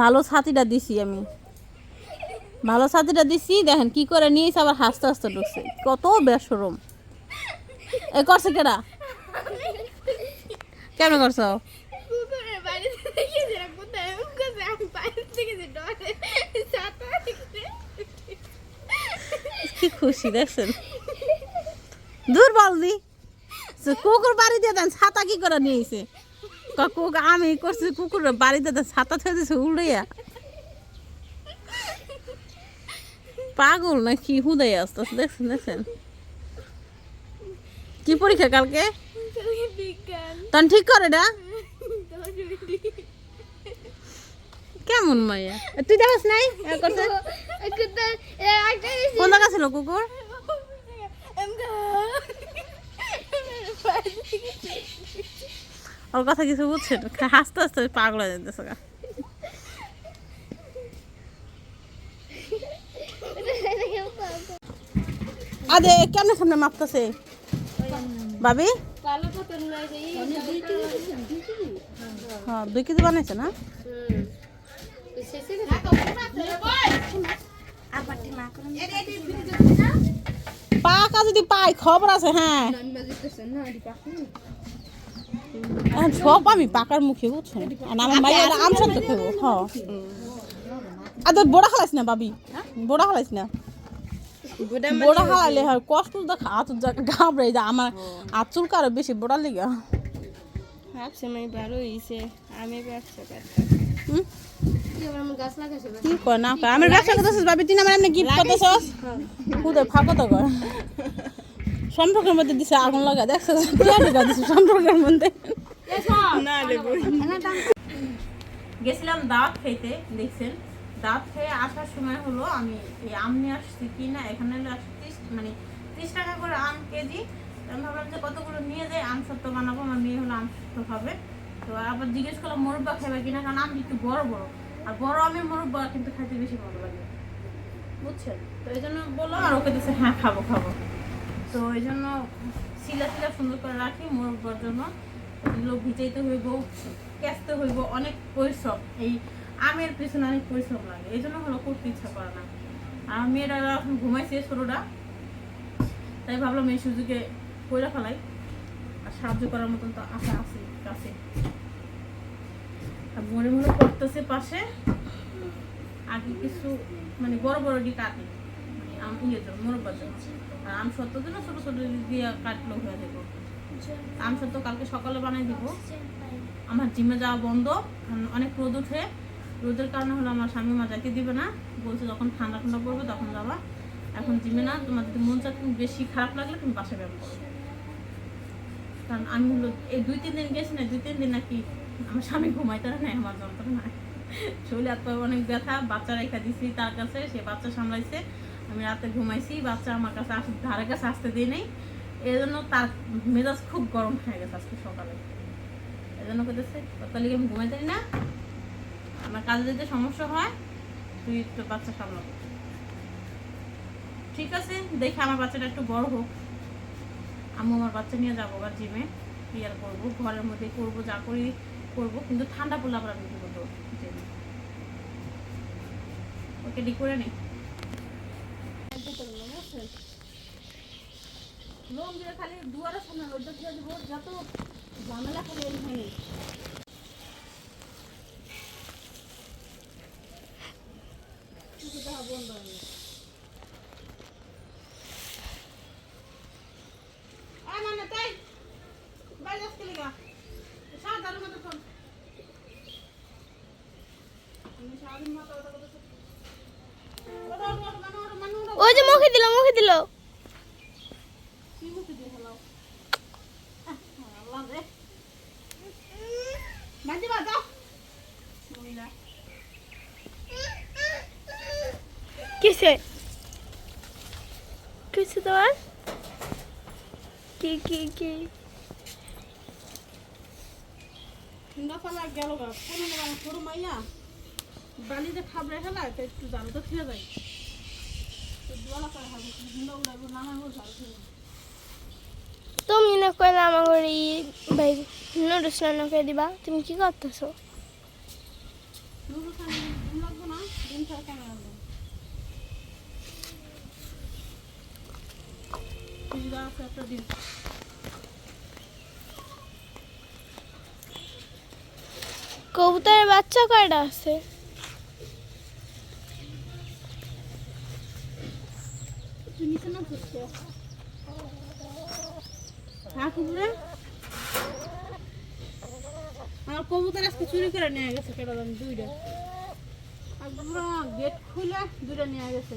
ভালো ছাতিটা দিছি আমি। ভালো ছাতিটা দিছি দেখেন কি করে নিয়েছে আবার হাসতে হাসতে ঢুকছে। কত বেসরম। এ করছে কেডা? কেমন করছ? কি খুশি দেখছেন? দূর বালদি। কুকুর বাড়ি দিয়ে দেন ছাতা কি করে নিয়েছে? কুকুর আমি করছি কুকুর বাড়িতে ছাতা থেকে দিছে উড়িয়া পাগল না কি হুদাই আসতেছে দেখছেন দেখছেন। কি পরীক্ষা কালকে? তখন ঠিক করে না? কেমন মাইয়া? তুই দেখাস নাই? একটা কোন জায়গা ছিল কুকুর? ওর কথা কিছু বুঝছেন? হাসতে হাসতে পাগল হয়ে যেতেছে গা। আদে, কেমনে সামনে মাপতেছে? ভাবি? হ্যাঁ দুই কেজি বানাইছে না? পাকা যদি পাই, খবর আছে হ্যাঁ। এখন সব আমি পাকার মুখে বুঝছেন আর আমার মাইয়া হলো আম সত্য খেবো হ। আর তোর বোড়া খালাইস না বাবি? বোড়া খালাইস না? বোড়া খালাইলে হয় কষ্ট তো হাত ঘাবড়ে যা আমার আচুল কারও বেশি বোড়া লিগা। ভাবছে আমি বারো হয়েছে আমি ব্যবসা করতাম আমার গাছ লাগাইছে কি কয় না কয়? আমার ব্যবসা করতেছিস বাবি? তুই আমার এমনি গিফট করতেছস? খুদে ফাঁকো তো কয় সম্পর্কের মধ্যে দিছে আগুন লাগা দেখছ দিছে সম্পর্কের মধ্যে। গেছিলাম দাঁত খেতে দেখছেন? দাঁত খেয়ে আসার সময় হলো আমি এই আম নিয়ে আসছি কি না এখানে মানে ত্রিশ টাকা করে আম কেজি। আমি ভাবলাম যে কতগুলো নিয়ে যাই আম সত্য বানাবো আমার মেয়ে হলো আম সত্য খাবে। তো আবার জিজ্ঞেস করলাম মোরব্বা খাবে কিনা কারণ আম একটু বড় বড়। আর বড় আমের মোরব্বা কিন্তু খাইতে বেশি ভালো লাগে। বুঝছেন? তো এই জন্য বলল আর ওকে দিচ্ছে হ্যাঁ খাব খাব। তো এই জন্য শিলা শিলা সুন্দর করে রাখি মোরব্বার জন্য। এগুলো ভিজাইতে হইব কেসতে হইব, অনেক পরিশ্রম। এই আমের পিছনে অনেক পরিশ্রম লাগে, এই জন্য হলো করতে ইচ্ছা করে না। আর মেয়েরা এখন ঘুমাইছে ছোটোটা তাই ভাবলাম এই সুযোগে কইরা ফেলাই। আর সাহায্য করার মতন তো আশা আছে কাছে আর মনে মনে করতেছে পাশে, আগে কিছু মানে বড় বড় ডি কাটি মানে আম ইয়ে জন্য মোরব্বার জন্য আর আম সত্য জন্য ছোটো ছোটো দিয়ে কাটলেও হয়ে যাব। আম সত্য কালকে সকালে বানাই দিব। আমার জিমে যাওয়া বন্ধ অনেক রোদ উঠে রোদের কারণে হলো আমার স্বামী মা যাইতে দিবে না। বলছে যখন ঠান্ডা ঠান্ডা পড়বে তখন যাবা। এখন জিমে না, তোমার যদি মন চাচ্ছে বেশি খারাপ লাগলে তুমি বাসা ব্যায়াম করো। কারণ আমি হলো, এই দুই তিন দিন গেছি না, দুই তিন দিন নাকি আমার স্বামী ঘুমাইতে নাই, আমার যন্ত্রণা শরীরে এত অনেক ব্যথা, বাচ্চা রেখা দিছি তার কাছে, সে বাচ্চা সামলাইছে। আমি রাতে ঘুমাইছি, বাচ্চা আমার কাছে আস ধারে কাছে আসতে দিই নেই। এই জন্য তার মেজাজ খুব গরম হয়ে গেছে আজকে সকালে। এই জন্য করতেছে তাহলে আমি ঘুমাইতে না? আমার কাজে যেতে সমস্যা হয়, তুই তো বাচ্চা সামলাবো। ঠিক আছে, দেখে আমার বাচ্চাটা একটু বড় হোক। আমি আমার বাচ্চা নিয়ে যাব বা জিমে ক্লিয়ার করব? ঘরের মধ্যে করব, যা করি করব, কিন্তু ঠান্ডা পড়লে আবার আমি জিমে ওকে ডি করে নিই লোক দিয়ে খালি দুয়ারের সামনে রোদটা দিয়ে দিব যত ঝামেলা করে এখানে ওই যে মুখে দিল মুখে দিল কিসে? কিসে তোমার? কি কি কি? গেল গা। কোনো আমার মাইয়া বালিতে খাবড়ে তো একটু জাল তো খেয়ে যায়। তো দোয়ালা করে খাব হুন্ডা উড়াবো নামাবো জাল খেয়ে তুমি না কইলে আমাকে এই ভাই নুডলস রান্না করে দিবা। তুমি কি করতেছো? কবুতরের বাচ্চা কয়টা আছে? নিচে না কুকুরে আমার কবুতর আজকে চুরি করে নিয়ে গেছে, কেটে দাম দুইটা। গেট খুলে দুইটা নিয়ে গেছে।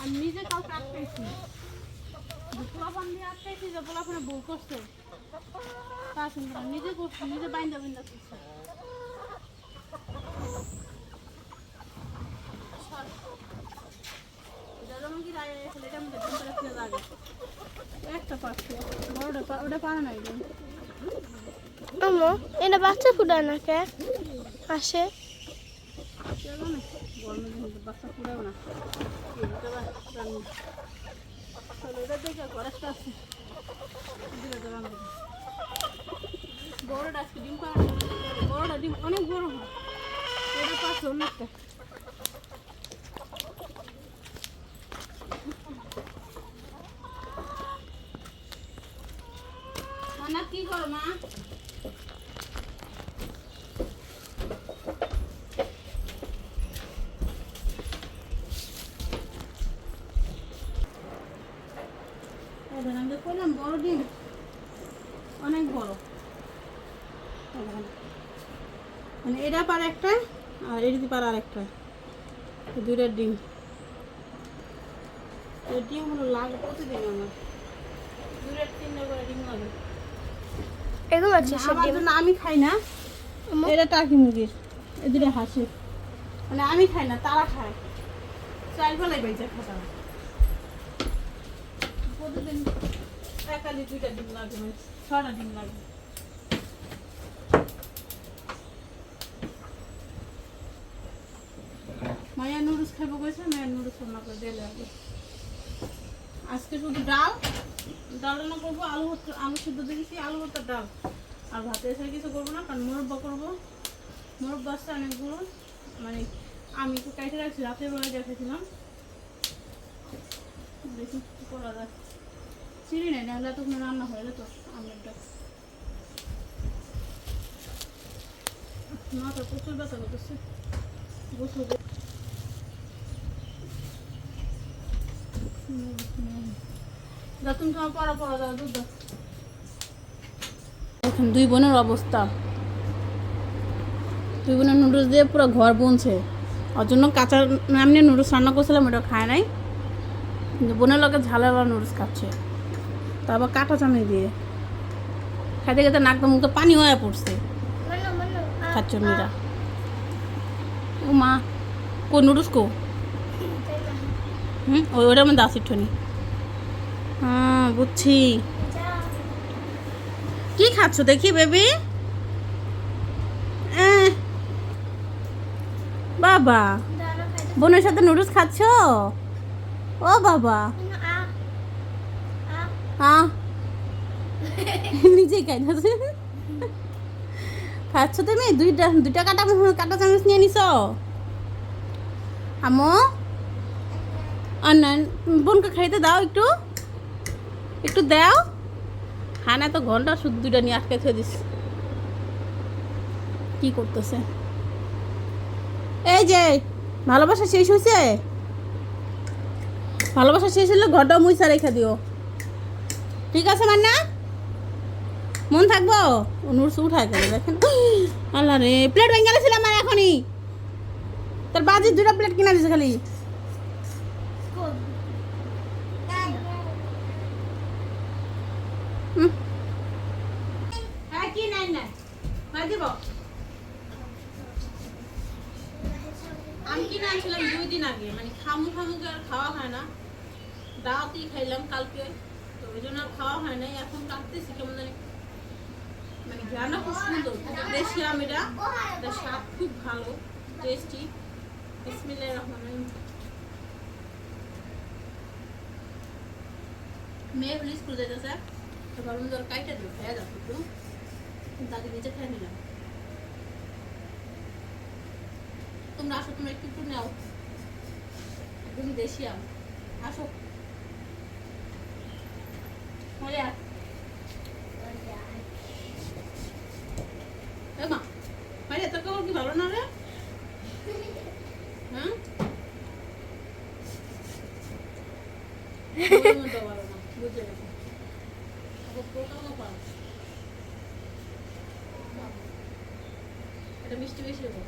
আর নিজে কাউকে আটকাইছি পোলাপান দিয়ে আটকাইছি, যে পোলাপানে বউ করছে। তা শুনতে নিজে করছে, নিজে বাইন্দা বাইন্দা করছে যেমন কি রায় এসে এটা আমাদের ডিম করে খেয়ে লাগে একটা পাচ্ছি বড়টা পা- ওটা পারে নাই ডিম আমো এটা বাচ্চা ফুটায় না কে? আসে। বাচ্চা পুরাও না। বড়টা ডিম পারে বড়টা ডিম অনেক বড় এটা পাচ্ছে অনেকটা মানা কি করো, মা। বড় ডিম। অনেক বড়। মানে একটা, আর আর একটা ডিম। এই ডিমগুলো লাগে প্রতিদিন আমার দুইটা তিনটা করে ডিম লাগে এরকম আছে আমার আমি খাই না। এটা টাকি মুরগির এদিকে হাসি। মানে আমি খাই না তারা খায়। চাল খাতা। প্রতিদিন একালি দুইটা ডিম লাগে ছটা ডিম লাগে। মায়া নুডলস খাব কইছে মায়া নুডলস রান্না করে দিলে আজকে শুধু ডাল ডাল রান্না করব, আলু আলু সিদ্ধ দিয়েছি আলু ভর্তা ডাল। আর ভাতে এসে কিছু করব না, কারণ মোরব্বা করব। মোরব্বা আসছে অনেকগুলো মানে আমি একটু কাইটে রাখছি, রাতের বেলা দেখেছিলাম দেখি কি করা যায়। চিনি নেই, নাহলে তখন রান্না হয়ে যেত আমলেটটা মাথা প্রচুর ব্যথা করতেছে। গোসল এখন দুই বোনের অবস্থা। দুই বোনের নুডলস দিয়ে পুরো ঘর বুনছে। ওর জন্য কাঁচা এমনি নুডলস রান্না করছিলাম ওটা খায় নাই। কিন্তু বোনের লোকের ঝালাওয়া নুডলস খাচ্ছে। তারপর কাঁটা চামড়ি দিয়ে। খাইতে খেতে নাক মুখে পানি হয়ে পড়ছে। খাচ্ছে মেয়েরা ও মা কো? নুডলস কো হুম ওই ওটার মধ্যে আসি ঠনি। হ্যাঁ বুঝছি। কি খাচ্ছ দেখি বেবি? বাবা, বোনের সাথে নুডলস খাচ্ছ? ও বাবা। নিজেই খাই খাচ্ছ তুমি? দুইটা দুইটা কাটা কাটা চামচ নিয়ে নিছ? আমো আর বোনকে খাইতে দাও একটু। একটু দাও। হ্যাঁ না তো ঘণ্টা শুধু দুইটা নিয়ে আটকে থয়ে দিস। কি করতেছে? এই যে, ভালোবাসা শেষ হয়েছে ভালোবাসা শেষ হলে ঘরটা মুইসা রেখে দিও। ঠিক আছে, মান্না? মন থাকব? নুরস উঠায় গেল, দেখেন। আল্লাহ রে প্লেট ভেঙে গেছিলাম আমার এখনই। তোর বাজির দুটা প্লেট কিনা দিছে খালি হুম হ্যাঁ কি নাই নাই দিব? আমি কিনে আনছিলাম দুই দিন আগে মানে খামু খামু আর খাওয়া হয় না। রাতেই খাইলাম কালকে, তো ওই জন্য খাওয়া হয় নাই, এখন কাটতেছি কেমন জানি। মানে ঘ্রাণটা খুব সুন্দর দেশি আম এটা এটা স্বাদ খুব ভালো টেস্টি বিসমিল্লাহ রহমান মেয়ে হলে স্কুল যেতেছে তো ভাবলাম তোর কাইটা দিও খেয়ে যাও একটু। তাকে নিজে খাই নিলাম। তোমরা আসো, তোমরা একটু একটু নাও। একদম দেশি আম। আসো। মারিয়া এ মা মারিয়া তোর খবর কি ভালো না রে হ্যাঁ ওর মতো ভালো না, বুঝে গেছি। আবার পোকাও পাও। এটা মিষ্টি বেশি হবে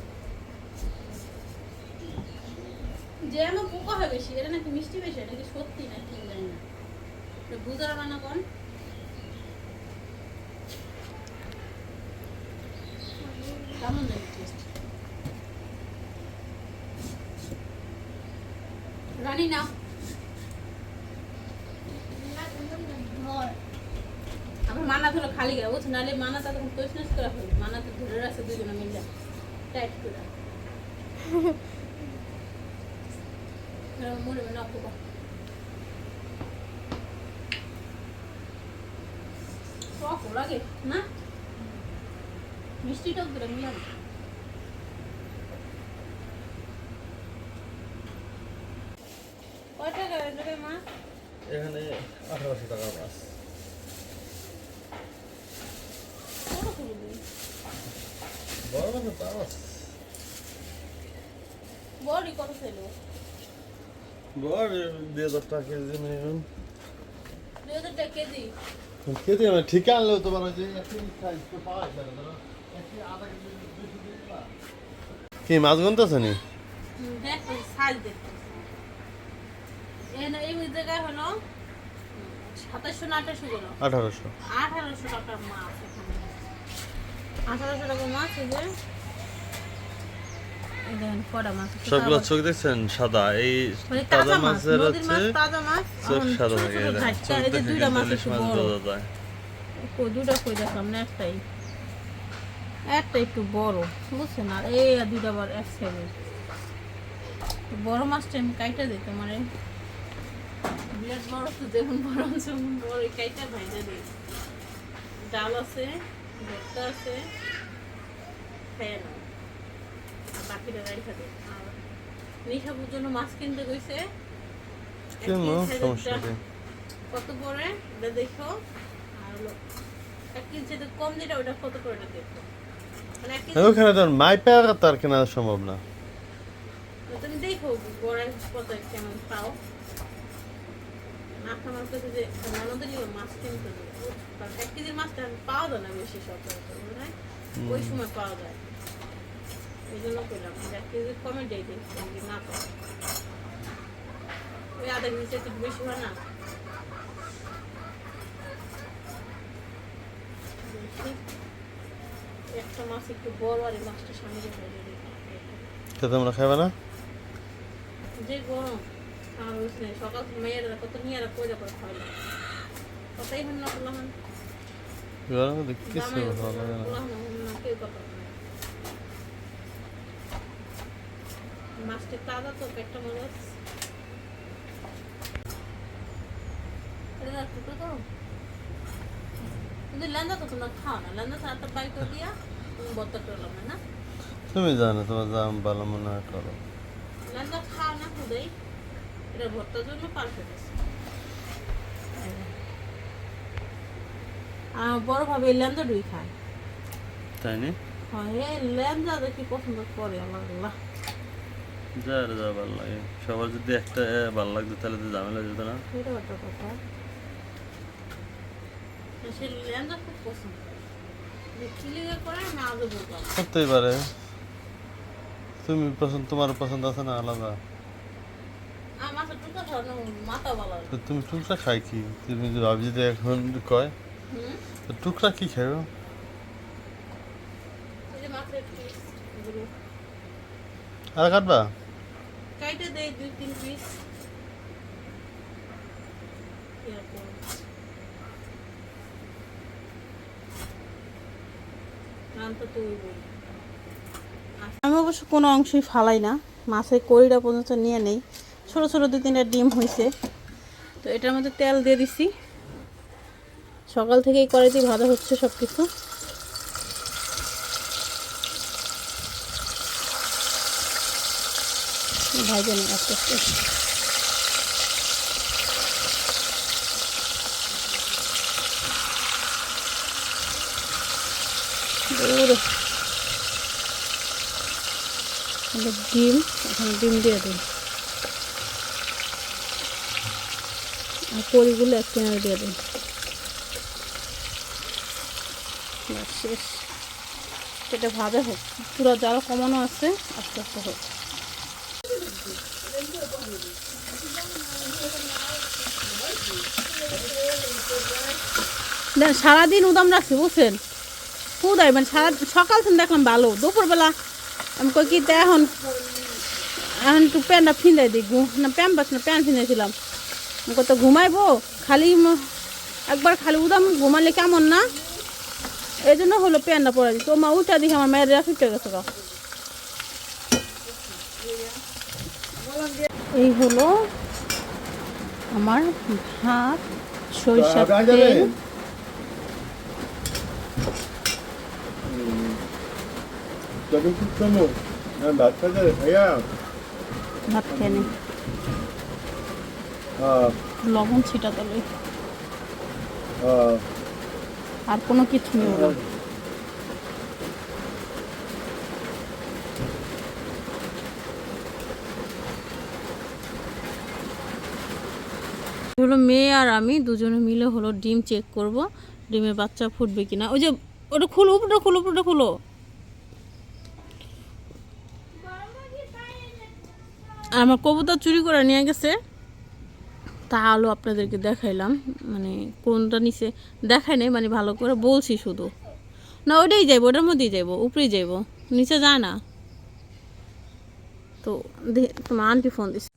যে আমার পোকা হয় বেশি এটা নাকি মিষ্টি বেশি এটা কি সত্যি না কি জানি না এটা বুঝার বানা কোন কেমন লাগে টেস্ট মানা ধরো খালি গেল বুঝছ? নাহলে মানা তা তখন কোয়েশনেস করা হবে মানা তো ধরে রাখছে দুজনে মিলে। টাইট করে। মরবে না পোকা লাগে না? মিষ্টি টক দিলে মিলাবে কয় টাকা রে মা এখানে আঠারোশো টাকা মাছ কত করে দিই বড় মাছের দাম আছে বড়ি কত ছিল বড় দুই হাজার টাকা কেজি মিনিমাম দুই হাজার টাকা কেজি কেজি মানে ঠিক আনলেও তোমার যে তো পাওয়া যায় না কি মাছ গুনতেছে নি? আঠারোশো। আঠারোশো টাকার মাছ আঠারোশো টাকার মাছ এই যে। সবগুলো চোখ দেখছেন? সাদা। এই তাজা মাছের হচ্ছে চোখ সাদা থাকে মাছ যায়। কই দুইটা কই দেখলাম না একটাই। একটা একটু বড় বুঝছেন? আর এই দুইটা বড় এক সাইজের। বড় মাছটা আমি কাইটা দিই তোমার। বিরাট বড় তো যেমন বড় বড় কাইটা ভাইজা দিই ডাল আছে ভর্তা আছে আর বাকিটা আর নিশাপুর জন্য মাছ কিনতে গেছে। কত এটা দেখো। আর এক কম যেটা ওটা কত করে এটা দেখো। ওখানে তোর মাইপে তার কেনা সম্ভব না। তুমি দেখো গড়াই কত কেমন পাও। আপনার আমার একটু একটা মাছ একটু বড় আর এই মাছটা সামনে তো তোমরা খাবে না? যে গরম আর সকাল মেয়েরা কত নিয়ে আর করে খাওয়াইলো কথাই হন না বললাম গরমে কিছু না। মাছটা তাজা তো পেটটা এটা না তো। কিন্তু লেন্দা তো তোমরা খাও না। লেন্দা সারটা বাই করে দিয়া তুমি জানো তোমার দাম ভালো মনে হয় করো। খাও না খুদেই। এটা ভর্তার জন্য পারফেক্ট আছে আর বড় ভাবে খায়। তাই নি? হয় দেখি পছন্দ করে আল্লাহ আল্লাহ। যা যা ভালো লাগে। সবার যদি একটা ভালো লাগতো তাহলে তো ঝামেলা যেত না। কথা। সে খুব পছন্দ করতেই পারে। তুমি পছন্দ, তোমার পছন্দ আছে না আলাদা? তুমি টুকরা খাই কি? তুমি যদি ভাবি যদি এখন কয় টুকরা কি এগুলো আর কাটবা? কাইটে দেয় দুই, তিন পিস এরকম রান্তা তো ওই বই আমি অবশ্য কোনো অংশই ফালাই না। মাছের কড়িটা পর্যন্ত নিয়ে নেই। ছোট ছোট দু তিনটা ডিম হয়েছে। তো এটার মধ্যে তেল দিয়ে দিছি। সকাল থেকেই কড়াইতে ভাজা হচ্ছে সব কিছু ভাইজে নিই আস্তে আস্তে। ডিম, এখানে ডিম দিয়ে দিন। আর পরিগুলো এক কিনারে দিয়ে দিন। শেষ। সেটা ভাবে হোক। পুরো জাল কমানো আছে, আস্তে আস্তে হোক। দেন সারাদিন উদাম রাখছি, বুঝছেন? উদয় মানে সারা সকাল থেকে দেখলাম ভালো। দুপুরবেলা আমি কই কি এখন এখন একটু প্যান্টটা ফিন্দাই দিই না প্যান্ট পাস না প্যান্ট ফিন্দাইছিলাম। আমি কত ঘুমাইবো? খালি একবার খালি উদাম ঘুমালে কেমন না? এই জন্য হলো প্যান্টটা পরে দিই তো মা উঠা দেখি আমার মেয়ের রেখে গেছে এই হলো আমার ভাত সরিষার আগে তেল। যখন খুব সময় ভাত খাতে ভাইয়া ভাত খেয়ে নিই লবণ ছিটা আর কোনো কিছু নেই হলো মেয়ে আর আমি দুজনে মিলে হলো ডিম চেক করব। ডিমের বাচ্চা ফুটবে কিনা। ওই যে ওটা খুলো উপরটা খুলো উপরটা খুলো। আমার কবুতর চুরি করে নিয়ে গেছে। তা আলো আপনাদেরকে দেখাইলাম। মানে কোনটা নিচে দেখাই নাই মানে ভালো করে বলছি শুধু। না, ওইটাই যাইবো, ওটার মধ্যেই যাইবো, উপরেই যাইবো, নিচে যায় না। তো তোমার আন্টি ফোন দিছে।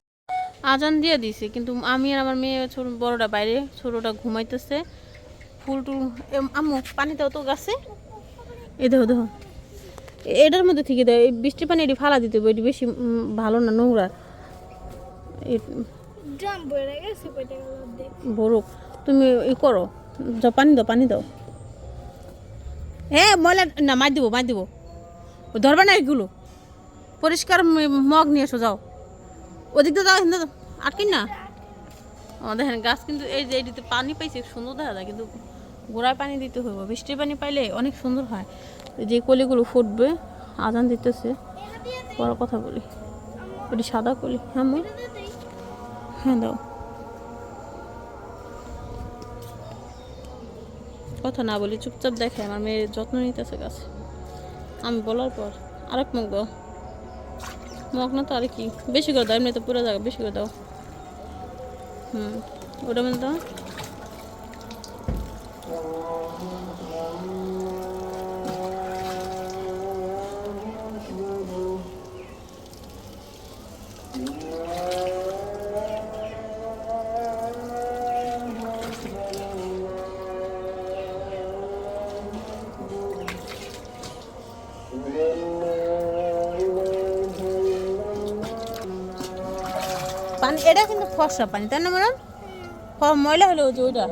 আজান দিয়ে দিছে, কিন্তু আমি আর আমার মেয়ে ছোট, বড়টা বাইরে, ছোটটা ঘুমাইতেছে। ফুল টুল আম্মু, পানি দাও তো গাছে। এই দেখো দেখো। এ- এটার মধ্যে থেকে দেয়, এই বৃষ্টি পানি এটি ফালা দিতে হবে, এটি বেশি ভালো না নোংরা এ- ড্রাম বয়ে গেছে পয়টা গেল দেখ বরুক তুমি ই করো। পানি দাও পানি দাও। হ্যাঁ ময়লা না মার দিব মার দিব। ধরবে না এগুলো। পরিষ্কার মগ নিয়ে এসো যাও। ওদিক দিয়ে যাও যাও। আটকিন না? ও দেখেন গাছ কিন্তু এই যে এটিতে পানি পাইছে সুন্দর দেখা যায়। কিন্তু গোড়ায় পানি দিতে হবে বৃষ্টির পানি পাইলে অনেক সুন্দর হয়। যে কলিগুলো ফুটবে আজান দিতেছে। বড় কথা বলি। ওটি সাদা কলি। হ্যাঁ মই হ্যাঁ কথা না বলি, চুপচাপ দেখে আমার মেয়ের যত্ন নিতেছে গাছে আমি বলার পর আরেক মুখ দাও। মুখ তো আর কি। বেশি করে দাও এমনি তো পুরো জায়গা বেশি করে দাও। হুম, ওটা মধ্যে দাও পানি, এটা কিন্তু ফর্সা পানি, তাই না ম্যাডাম ময়লা হলো ওই যে ওইটা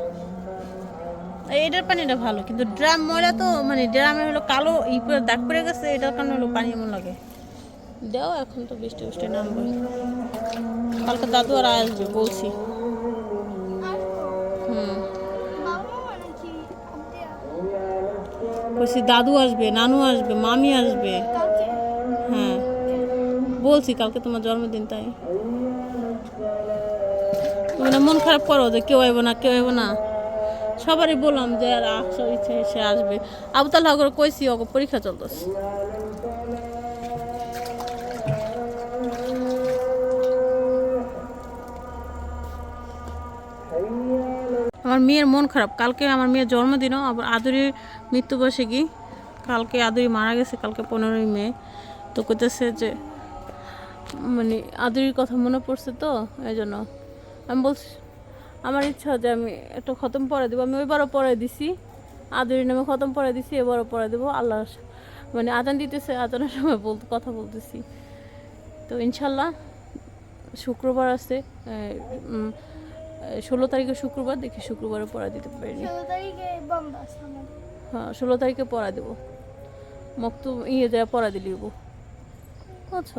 এটার পানিটা ভালো, কিন্তু ড্রাম ময়লা তো মানে ড্রামে হলো কালো ই পুরো দাগ পড়ে গেছে, এটার কারণে হলো পানি এমন লাগে। দাও, এখন তো বৃষ্টি বৃষ্টি নামবে। কালকে দাদু আর আসবে বলছি। হুম। বলছি, দাদু আসবে, নানু আসবে, মামি আসবে। হ্যাঁ। বলছি, কালকে তোমার জন্মদিন, তাই। তুমি না মন খারাপ করো যে কেউ আইব না, কেউ আইব না। সবারই বললাম যে আর আসার ইচ্ছে সে আসবে। আবতাল করে কইছি, ওকে পরীক্ষা চলতেছে। আমার মেয়ের মন খারাপ। কালকে আমার মেয়ের জন্মদিনও, আবার আদুরির মৃত্যুবার্ষিকী কালকে আদুরি মারা গেছে, কালকে পনেরোই মে। তো কইতেছে যে মানে আদুরির কথা মনে পড়ছে তো, এই জন্য। আমি বলছি আমার ইচ্ছা যে আমি একটা খতম পড়ে দেবো। আমি ওইবারও পড়ে দিছি। আদুরি নামে খতম পড়ে দিছি এবারও পড়ে দেবো। আল্লাহ মানে আজান দিতেছে আজানের সময় বলতে কথা বলতেছি। তো ইনশাল্লাহ শুক্রবার আছে ষোলো তারিখে শুক্রবার দেখি শুক্রবারে পড়া দিতে পারিনি। হ্যাঁ ষোলো তারিখে পড়া দেবো। মক্তু ইয়ে যায় পড়া দিলিব বুঝছ